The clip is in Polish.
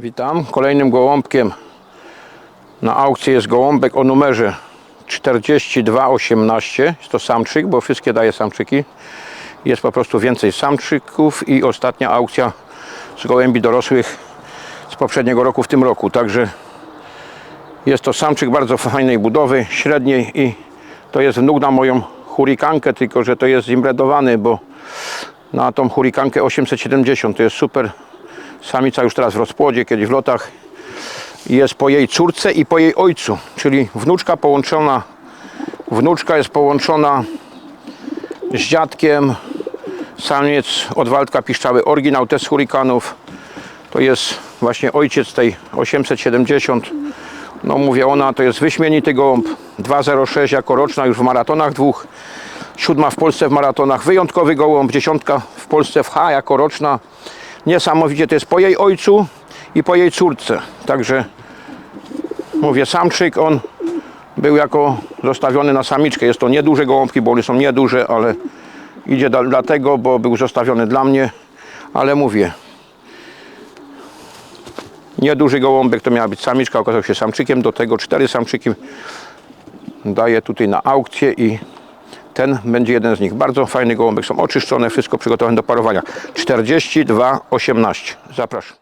Witam. Kolejnym gołąbkiem na aukcji jest gołąbek o numerze 4218. Jest to samczyk, bo wszystkie daje samczyki. Jest po prostu więcej samczyków i ostatnia aukcja z gołębi dorosłych z poprzedniego roku w tym roku. Także jest to samczyk bardzo fajnej budowy, średniej i to jest wnuk na moją hurikankę, tylko że to jest zimbredowany, bo na tą hurikankę 870 to jest super samica już teraz w rozpłodzie, kiedyś w lotach. Jest po jej córce i po jej ojcu, czyli wnuczka połączona wnuczka jest połączona z dziadkiem. Samiec od Waldka Piszczały oryginał też hurikanów to jest właśnie ojciec tej 870 no mówię ona to jest wyśmienity gołąb. 206 jako roczna już w maratonach dwóch. Siódma w Polsce w maratonach wyjątkowy gołąb dziesiątka w Polsce w H jako roczna niesamowicie to jest po jej ojcu i po jej córce. Także mówię samczyk on był jako zostawiony na samiczkę. Jest to nieduże gołąbki bo one są nieduże ale idzie dlatego bo był zostawiony dla mnie. Ale mówię nieduży gołąbek to miała być samiczka. Okazał się samczykiem. Do tego cztery samczyki daję tutaj na aukcję i ten będzie jeden z nich. Bardzo fajny gołąbek, są oczyszczone, wszystko przygotowane do parowania. 42,18. Zapraszam.